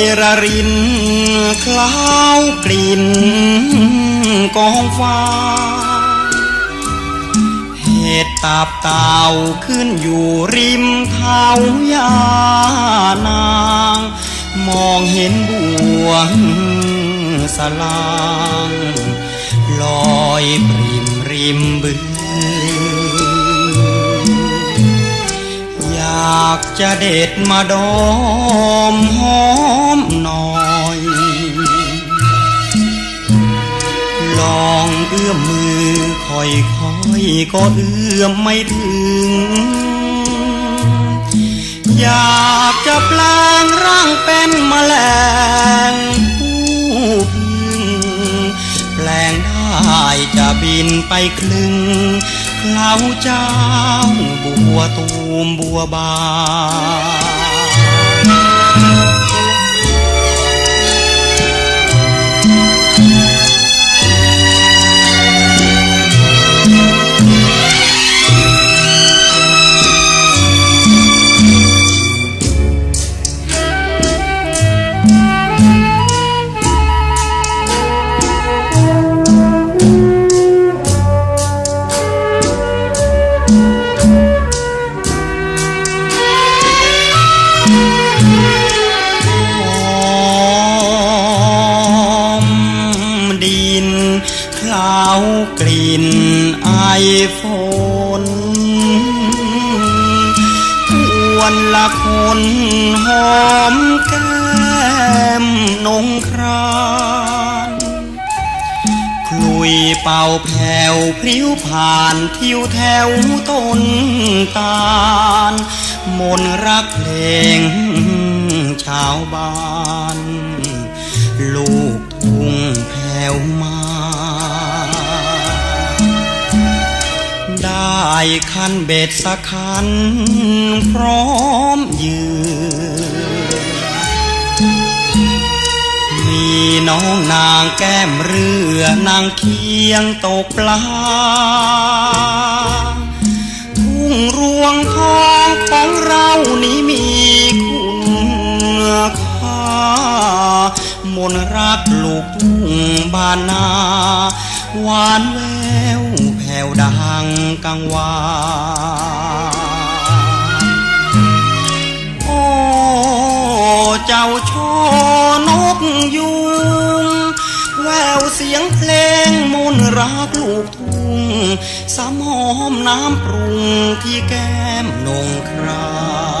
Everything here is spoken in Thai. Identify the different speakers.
Speaker 1: ยระรินคล้าวกลิ่นกองฟ้า เห็ดตาบเต่าขึ้นอยู่ริมเท้ายานาง มองเห็นบวงสลางลอยปริมริมบึงอยากจะเด็ดมาดอมหอ เอื้อมมือค่อยๆก็เอื้อมไม่ถึง อยากจะแปลงร่างเป็นแมลงผู้พึ่งแปลงได้จะบินไปคลึงเคล้าเจ้าบัวตูมบัวบาน กลิ่นไอฝนทวนละคนหอมแก้มนงครา ยเป่าแผ่วพริ้วผ่านทิวแถวต้นตาล มนรักเพลงชาวบ้าน ลูกทุ่งแผ่วมา ได้คันเบ็ดสักคัน พร้อมยืน น้องนางแก้มเรือนางเคียงตกปลา ทุ่งรวงทองของเรานี้มีคุณค่ามนตรักลูกทุ่งบานนา หวานแววแผ่วดังกังวานโอ้เจ้าช สียงเพลงมนต์รักลูกทุ่งสามหอมน้ำปรุงที่แก้มนงครา